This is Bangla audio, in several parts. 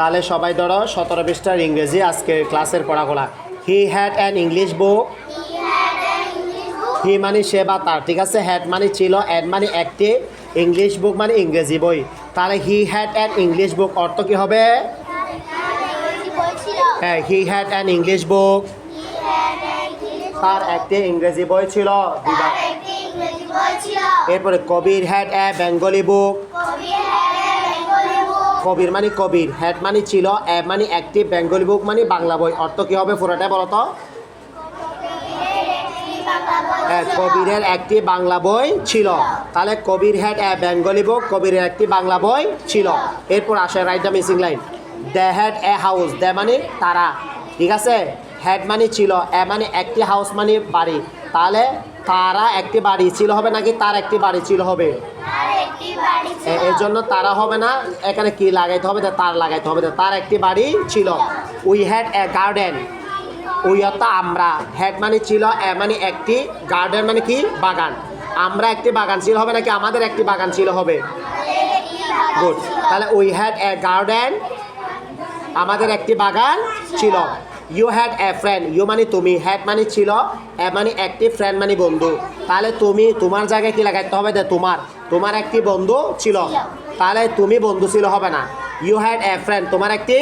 তাহলে সবাই ধরো সতেরো পৃষ্ঠার ইংরেজি আজকে ক্লাসের পড়াগোলা he had an English book he মানে সে বা তার ঠিক আছে? হ্যাড মানে ছিল অ্যাড মানে একটি ইংলিশ বুক মানে ইংরেজি বই। তাহলে he had an English book অর্থ কি হবে? হ্যাঁ he had an English book তার একটি ইংরেজি বই ছিল এরপরে কবির হ্যাড অ্যা বেঙ্গলি বুক কবির মানে কবির হ্যাড মানে ছিল এ মানে একটি বেঙ্গলি বুক মানে বাংলা বই। অর্থ কি হবে পুরোটা বলো তো? হ্যাঁ, কবিরের একটি বাংলা বই ছিল। তাহলে কবির হ্যাড বেঙ্গলি বুক কবিরের একটি বাংলা বই ছিল। এরপর আসে write the missing line the had a house they মানে তারা। ঠিক আছে? হ্যাড মানে ছিল এ মানে একটি হাউস মানে বাড়ি। তাহলে তারা একটি বাড়ি, ছিল হবে নাকি তার একটি বাড়ি ছিল হবে? এর জন্য তারা হবে না। এখানে কি লাগাইতে হবে? তার লাগাইতে হবে। তার একটি বাড়ি ছিল। We had a garden we অর্থ আমরা হেড মানে ছিল, এ মানে একটি গার্ডেন মানে কি? বাগান। আমরা একটি বাগান ছিল হবে নাকি আমাদের একটি বাগান ছিল হবে? গুড তাহলে উই হ্যাড এ গার্ডেন আমাদের একটি বাগান ছিল। You had a friend you মানে তুমি। হ্যাড মানে ছিল এ মানে একটি ফ্রেন্ড মানে বন্ধু। তাহলে তুমি, তোমার জায়গায় কি লাগাইতে হবে? যে তোমার। তোমার একটি বন্ধু ছিল। তাহলে তুমি বন্ধু ছিল হবে না। ইউ হ্যাড এ ফ্রেন্ড তোমার একটি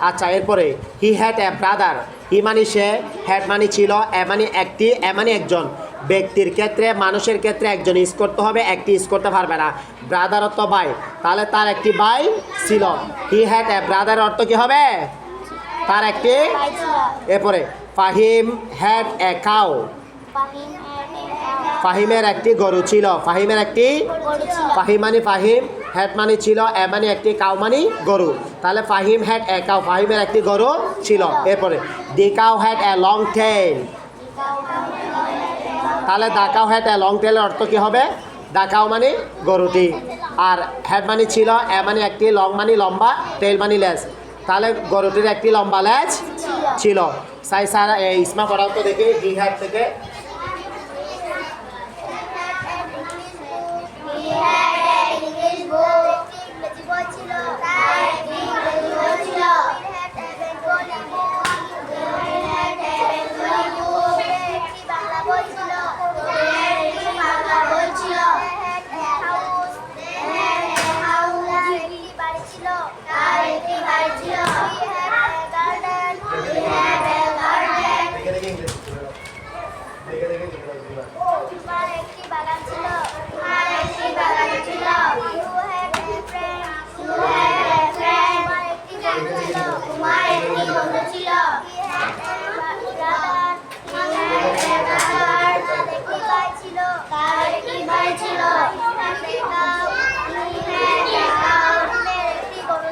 আচ্ছা এরপরে। He had a brother he মানে সে হ্যাড মানে ছিল এ মানে একটি এ মানে একজন। ব্যক্তির ক্ষেত্রে, মানুষের ক্ষেত্রে একজন ইউজ করতে হবে, একটি ইউজ করতে পারবে না। ব্রাদার অর্থ ভাই। তাহলে তার একটি ভাই ছিল। হি হ্যাড এ ব্রাদার অর্থ কি হবে? তার একটি এরপরে, ফাহিম হ্যাড এ কাউ ফাহিমের একটি গরু ছিল। ফাহিমের একটি ফাহিম মানে ফাহিম হ্যাড মানে ছিল এ মানে একটি কাউ মানে গরু। তাহলে ফাহিম হ্যাড এ কাউ ফাহিমের একটি গরু ছিল। এরপরে the cow had a long tail তাহলে the cow had a long টেলের অর্থ কি হবে? দা কাউ মানে গরুটি। আর হ্যাড মানে ছিল এ মানে একটি লং মানে লম্বা টেল মানে লেজ তাহলে গরুটির একটি লম্বা লেজ ছিল। সাই স্যার ইসমা পড়াও তো দেখি হি হাত থেকে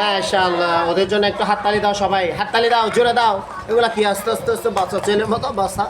মাশাআল্লাহ, ওদের জন্য একটু হাততালি দাও সবাই। হাততালি দাও, জোরে দাও। এগুলা কি আস্তে আস্তে আস্তে বাচ্চা ছেলের মতো বাসা